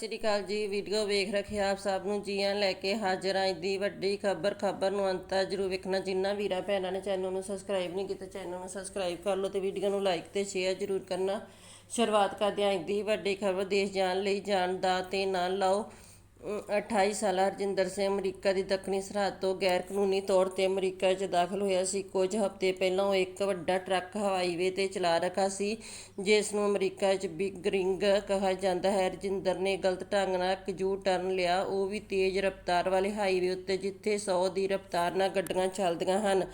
ਸਤਿ ਸ਼੍ਰੀ ਅਕਾਲ ਜੀ, ਵੀਡੀਓ ਵੇਖ ਰੱਖੇ ਆਪ ਸਭ ਨੂੰ ਜੀਆਂ ਲੈ ਕੇ ਹਾਜ਼ਰ ਆਂ ਦੀ ਵੱਡੀ ਖਬਰ ਖਬਰ ਨੂੰ ਅੰਤ ਤੱਕ ਜਰੂਰ ਵੇਖਣਾ। ਜਿੰਨਾ ਵੀਰਾਂ ਭੈਣਾਂ ਨੇ ਚੈਨਲ ਨੂੰ ਸਬਸਕ੍ਰਾਈਬ ਨਹੀਂ ਕੀਤਾ ਚੈਨਲ ਨੂੰ ਸਬਸਕ੍ਰਾਈਬ ਕਰ ਲਓ ਤੇ ਵੀਡੀਓ ਨੂੰ ਲਾਈਕ ਤੇ ਸ਼ੇਅਰ ਜਰੂਰ ਕਰਨਾ। ਸ਼ੁਰੂਆਤ ਕਰਦੇ ਆਂ ਦੀ ਵੱਡੀ ਖਬਰ, ਦੇਸ਼ ਜਾਣ ਲਈ ਜਾਣ ਦਾ ਤੇ ਨਾ ਲਾਓ। 28 ਸਾਲਾ ਹਰਜਿੰਦਰ ਸਿੰਘ ਅਮਰੀਕਾ ਦੀ ਦੱਖਣੀ ਸਰਹੱਦ ਤੋਂ ਗੈਰ ਕਾਨੂੰਨੀ ਤੌਰ ਤੇ ਅਮਰੀਕਾ 'ਚ ਦਾਖਲ ਹੋਇਆ ਸੀ। ਕੁਝ ਹਫ਼ਤੇ ਪਹਿਲਾਂ ਉਹ ਇੱਕ ਵੱਡਾ ਟਰੱਕ ਹਵਾਈਵੇ ਤੇ ਚਲਾ ਰਿਹਾ ਸੀ, ਜਿਸ ਨੂੰ ਅਮਰੀਕਾ 'ਚ ਬਿਗ ਰਿੰਗ ਕਿਹਾ ਜਾਂਦਾ ਹੈ। ਹਰਜਿੰਦਰ ਨੇ ਗਲਤ ਢੰਗ ਨਾਲ ਇੱਕ ਯੂ ਟਰਨ ਲਿਆ। ਉਹ ਵੀ ਤੇਜ਼ ਰਫ਼ਤਾਰ ਵਾਲੇ ਹਾਈਵੇ ਉੱਤੇ, ਜਿੱਥੇ 100 ਦੀ ਰਫ਼ਤਾਰ ਨਾਲ ਗੱਡੀਆਂ ਚੱਲਦੀਆਂ ਹਨ।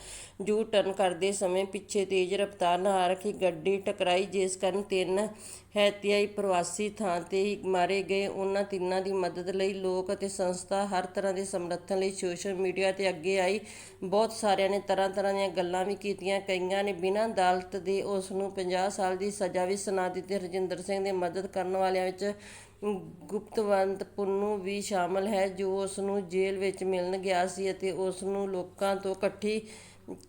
ਯੂ ਟਰਨ ਕਰਦੇ ਸਮੇਂ ਪਿੱਛੇ ਤੇਜ਼ ਰਫ਼ਤਾਰ ਨਾਲ ਆ ਰਹੀ ਗੱਡੀ ਟਕਰਾਈ, ਜਿਸ ਕਾਰਨ ਤਿੰਨ ਹੈਤਿਆਈ ਪ੍ਰਵਾਸੀ ਥਾਂ ਤੇ ਹੀ ਮਾਰੇ ਗਏ। ਉਹਨਾਂ ਤਿੰਨਾਂ ਦੀ ਮਦਦ ਲਈ ਲੋਕ ਅਤੇ ਸੰਸਥਾ ਹਰ ਤਰ੍ਹਾਂ ਦੇ ਸਮਰਥਨ ਲਈ ਸੋਸ਼ਲ ਮੀਡੀਆ ਤੇ ਅੱਗੇ ਆਈ। ਬਹੁਤ ਸਾਰਿਆਂ ਨੇ ਤਰ੍ਹਾਂ ਤਰ੍ਹਾਂ ਦੀਆਂ ਗੱਲਾਂ ਵੀ ਕੀਤੀਆਂ। ਕਈਆਂ ਨੇ ਬਿਨਾਂ ਅਦਾਲਤ ਦੇ ਉਸ ਨੂੰ 50 ਸਾਲ ਦੀ ਸਜ਼ਾ ਵੀ ਸੁਣਾ ਦਿੱਤੀ। ਰਜਿੰਦਰ ਸਿੰਘ ਦੇ ਮਦਦ ਕਰਨ ਵਾਲਿਆਂ ਵਿੱਚ ਗੁਪਤਵੰਤ ਪੁੰਨੂ ਵੀ ਸ਼ਾਮਲ ਹੈ, ਜੋ ਉਸ ਨੂੰ ਜੇਲ੍ਹ ਵਿੱਚ ਮਿਲਣ ਗਿਆ ਸੀ ਅਤੇ ਉਸ ਨੂੰ ਲੋਕਾਂ ਤੋਂ ਇਕੱਠੀ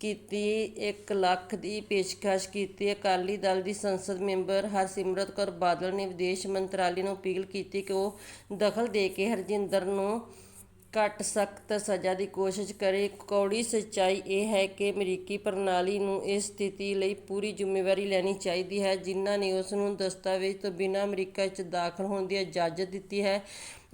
ਕੀਤੀ, ਇੱਕ ਲੱਖ ਦੀ ਪੇਸ਼ਕਸ਼ ਕੀਤੀ, ਅਕਾਲੀ ਦਲ ਦੀ ਸੰਸਦ ਮੈਂਬਰ ਹਰਸਿਮਰਤ ਕੌਰ ਬਾਦਲ ਨੇ ਵਿਦੇਸ਼ ਮੰਤਰਾਲੇ ਨੂੰ ਅਪੀਲ ਕੀਤੀ ਕਿ ਉਹ ਦਖਲ ਦੇ ਕੇ ਹਰਜਿੰਦਰ ਨੂੰ ਘੱਟ ਸਖਤ ਸਜ਼ਾ ਦੀ ਕੋਸ਼ਿਸ਼ ਕਰੇ। ਕੌੜੀ ਸੱਚਾਈ ਇਹ ਹੈ ਕਿ ਅਮਰੀਕੀ ਪ੍ਰਣਾਲੀ ਨੂੰ ਇਸ ਸਥਿਤੀ ਲਈ ਪੂਰੀ ਜ਼ਿੰਮੇਵਾਰੀ ਲੈਣੀ ਚਾਹੀਦੀ ਹੈ, ਜਿਨ੍ਹਾਂ ਨੇ ਉਸ ਨੂੰ ਦਸਤਾਵੇਜ਼ ਤੋਂ ਬਿਨਾਂ ਅਮਰੀਕਾ ਵਿੱਚ ਦਾਖਲ ਹੋਣ ਦੀ ਇਜਾਜ਼ਤ ਦਿੱਤੀ ਹੈ।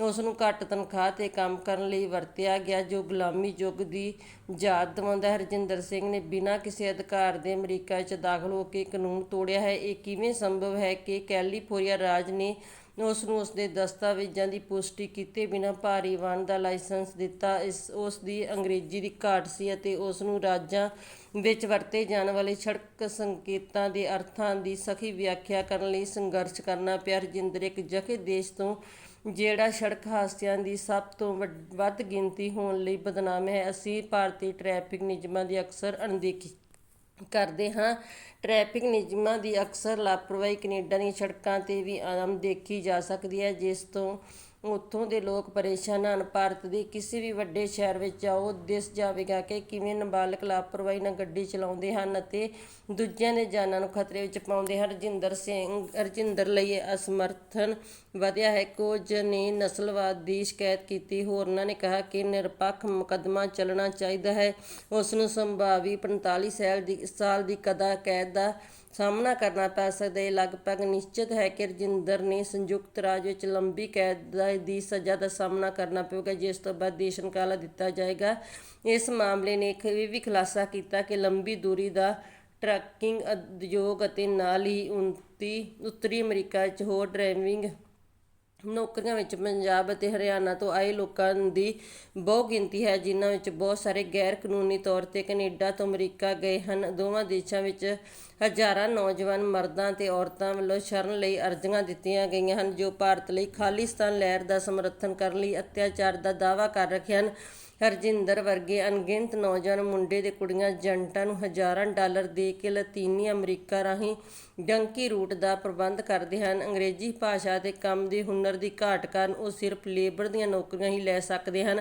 ਉਸ ਨੂੰ ਘੱਟ ਤਨਖਾਹ ਤੇ ਕੰਮ ਕਰਨ ਲਈ ਵਰਤਿਆ ਗਿਆ, ਜੋ ਗੁਲਾਮੀ ਯੁੱਗ ਦੀ ਯਾਦ ਦਿਵਾਉਂਦਾ ਹੈ। ਹਰਜਿੰਦਰ ਸਿੰਘ ਨੇ ਬਿਨਾਂ ਕਿਸੇ ਅਧਿਕਾਰ ਦੇ ਅਮਰੀਕਾ ਵਿੱਚ ਦਾਖਲ ਹੋ ਕੇ ਕਾਨੂੰਨ ਤੋੜਿਆ ਹੈ। ਇਹ ਕਿਵੇਂ ਸੰਭਵ ਹੈ ਕਿ ਕੈਲੀਫੋਰਨੀਆ ਰਾਜ ਨੇ ਉਸ ਨੂੰ ਉਸ ਦੇ ਦਸਤਾਵੇਜ਼ਾਂ ਦੀ ਪੁਸ਼ਟੀ ਕੀਤੇ ਬਿਨਾਂ ਭਾਰੀ ਵਾਹਨ ਦਾ ਲਾਇਸੈਂਸ ਦਿੱਤਾ। ਇਸ, ਉਸ ਦੀ ਅੰਗਰੇਜ਼ੀ ਦੀ ਘਾਟ ਸੀ ਅਤੇ ਉਸ ਨੂੰ ਰਾਜਾਂ ਵਿੱਚ ਵਰਤੇ ਜਾਣ ਵਾਲੇ ਸੜਕ ਸੰਕੇਤਾਂ ਦੇ ਅਰਥਾਂ ਦੀ ਸਖੀ ਵਿਆਖਿਆ ਕਰਨ ਲਈ ਸੰਘਰਸ਼ ਕਰਨਾ ਪਿਆ। ਰਜਿੰਦਰ ਇੱਕ ਜਖੇ ਦੇਸ਼ ਤੋਂ, ਜਿਹੜਾ ਸੜਕ ਹਾਦਸਿਆਂ ਦੀ ਸਭ ਤੋਂ ਵੱਡ- ਵੱਧ ਗਿਣਤੀ ਹੋਣ ਲਈ ਬਦਨਾਮ ਹੈ। ਅਸੀਂ ਭਾਰਤੀ ਟ੍ਰੈਫਿਕ ਨਿਯਮਾਂ ਦੀ ਅਕਸਰ ਅਣਦੇਖੀ ਕਰਦੇ ਹਾਂ। ਟ੍ਰੈਫਿਕ ਨਿਯਮਾਂ ਦੀ ਅਕਸਰ ਲਾਪਰਵਾਹੀ ਕੈਨੇਡਾ ਦੀਆਂ ਸੜਕਾਂ ਤੇ ਵੀ ਆਮ ਦੇਖੀ ਜਾ ਸਕਦੀ ਹੈ, ਜਿਸ ਤੋਂ ਉੱਥੋਂ ਦੇ ਲੋਕ ਪਰੇਸ਼ਾਨ ਹਨ। ਭਾਰਤ ਦੇ ਕਿਸੇ ਵੀ ਵੱਡੇ ਸ਼ਹਿਰ ਵਿੱਚ ਜਾਓ ਦਿਸ ਜਾਵੇਗਾ ਕਿ ਕਿਵੇਂ ਨਾਬਾਲਗ, ਲਾਪਰਵਾਹੀ ਨਾਲ ਗੱਡੀ ਚਲਾਉਂਦੇ ਹਨ ਅਤੇ ਦੂਜਿਆਂ ਦੇ ਜਾਨਾਂ ਨੂੰ ਖਤਰੇ ਵਿੱਚ ਪਾਉਂਦੇ ਹਨ। ਰਜਿੰਦਰ ਸਿੰਘ, ਰਜਿੰਦਰ ਲਈ ਅਸਮਰਥਨ ਵਧਿਆ ਹੈ। ਕੁਝ ਨੇ ਨਸਲਵਾਦ ਦੀ ਸ਼ਿਕਾਇਤ ਕੀਤੀ। ਹੋਰਨਾਂ ਨੇ ਕਿਹਾ ਕਿ ਨਿਰਪੱਖ ਮੁਕੱਦਮਾ ਚੱਲਣਾ ਚਾਹੀਦਾ ਹੈ। ਉਸ ਨੂੰ ਸੰਭਾਵੀ 45 ਸਾਲ ਦੀ ਸਾਲ ਦੀ ਕਦਾ ਕੈਦ ਦਾ ਸਾਹਮਣਾ ਕਰਨਾ ਪੈ ਸਕਦਾ ਹੈ। ਲਗਭਗ ਨਿਸ਼ਚਿਤ ਹੈ ਕਿ ਰਜਿੰਦਰ ਨੇ ਸੰਯੁਕਤ ਰਾਜ ਵਿੱਚ ਲੰਬੀ ਕੈਦ ਦੀ ਸਜ਼ਾ ਦਾ ਸਾਹਮਣਾ ਕਰਨਾ ਪਵੇਗਾ ਜਿਸ ਤੋਂ ਬਾਅਦ ਦੇਸ਼ ਨਿਕਾਲਾ ਦਿੱਤਾ ਜਾਏਗਾ। ਇਸ ਮਾਮਲੇ ਨੇ ਇਹ ਵੀ ਖੁਲਾਸਾ ਕੀਤਾ ਕਿ ਲੰਬੀ ਦੂਰੀ ਦਾ ਟਰੱਕਿੰਗ ਉਦਯੋਗ ਅਤੇ ਨਾਲ ਹੀ ਉੱਤੀ ਉੱਤਰੀ ਅਮਰੀਕਾ ਵਿੱਚ ਹੋਰ ਡਰਾਈਵਿੰਗ ਨੌਕਰੀਆਂ ਵਿੱਚ ਪੰਜਾਬ ਅਤੇ ਹਰਿਆਣਾ ਤੋਂ ਆਏ ਲੋਕਾਂ ਦੀ ਬਹੁ ਗਿਣਤੀ ਹੈ, ਜਿਨ੍ਹਾਂ ਵਿੱਚ ਬਹੁਤ ਸਾਰੇ ਗੈਰ ਕਾਨੂੰਨੀ ਤੌਰ ਤੇ ਕੈਨੇਡਾ ਤੋਂ ਅਮਰੀਕਾ ਗਏ ਹਨ। ਦੋਵਾਂ ਦੇਸ਼ਾਂ ਵਿੱਚ ਹਜ਼ਾਰਾਂ ਨੌਜਵਾਨ ਮਰਦਾਂ ਤੇ ਔਰਤਾਂ ਵੱਲੋਂ ਸ਼ਰਨ ਲਈ ਅਰਜ਼ੀਆਂ ਦਿੱਤੀਆਂ ਗਈਆਂ ਹਨ, ਜੋ ਭਾਰਤ ਲਈ ਖਾਲਿਸਤਾਨ ਲਹਿਰ ਦਾ ਸਮਰਥਨ ਕਰਨ ਲਈ ਅਤਿਆਚਾਰ ਦਾ ਦਾਅਵਾ ਕਰ ਰਹੇ ਹਨ। ਹਰਜਿੰਦਰ ਵਰਗੇ ਅਣਗਿਣਤ ਨੌਜਵਾਨ ਮੁੰਡੇ ਤੇ ਕੁੜੀਆਂ ਏਜੰਟਾਂ ਨੂੰ ਹਜ਼ਾਰਾਂ ਡਾਲਰ ਦੇ ਕੇ ਲਾਤੀਨੀ ਅਮਰੀਕਾ ਰਾਹੀਂ ਡੰਕੀ ਰੂਟ ਦਾ ਪ੍ਰਬੰਧ ਕਰਦੇ ਹਨ। ਅੰਗਰੇਜ਼ੀ ਭਾਸ਼ਾ ਤੇ ਕੰਮ ਦੇ ਹੁਨਰ ਦੀ ਘਾਟ ਕਾਰਨ ਉਹ ਸਿਰਫ ਲੇਬਰ ਦੀਆਂ ਨੌਕਰੀਆਂ ਹੀ ਲੈ ਸਕਦੇ ਹਨ।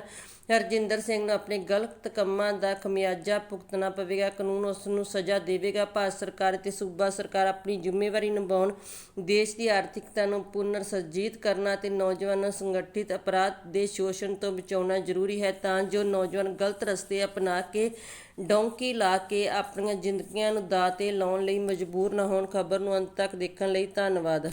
ਹਰਜਿੰਦਰ ਸਿੰਘ ਨੂੰ ਆਪਣੇ ਗਲਤ ਕੰਮਾਂ ਦਾ ਖਮਿਆਜਾ ਭੁਗਤਣਾ ਪਵੇਗਾ, ਕਾਨੂੰਨ ਉਸ ਨੂੰ ਸਜ਼ਾ ਦੇਵੇਗਾ। ਭਾਰਤ ਸਰਕਾਰ ਤੇ ਸੂਬਾ ਸਰਕਾਰ ਆਪਣੀ ਜ਼ਿੰਮੇਵਾਰੀ ਨਿਭਾਉਣ, ਦੇਸ਼ ਦੀ ਆਰਥਿਕਤਾ ਨੂੰ ਪੁਨਰ ਸਰਜੀਤ ਕਰਨਾ ਤੇ ਨੌਜਵਾਨਾਂ ਨੂੰ ਸੰਗਠਿਤ ਅਪਰਾਧ ਦੇ ਸ਼ੋਸ਼ਣ ਤੋਂ ਬਚਾਉਣਾ ਜ਼ਰੂਰੀ ਹੈ ਤਾਂ ਜੋ ਨੌਜਵਾਨ ਗਲਤ ਰਸਤੇ ਅਪਣਾ ਕੇ, ਡੌਂਕੀ ਲਾ ਕੇ ਆਪਣੀਆਂ ਜ਼ਿੰਦਗੀਆਂ ਨੂੰ ਦਾਅ ਤੇ ਲਾਉਣ ਲਈ ਮਜਬੂਰ ਨਾ ਹੋਣ ਖਬਰ ਨੂੰ ਅੰਤ ਤੱਕ ਦੇਖਣ ਲਈ ਧੰਨਵਾਦ।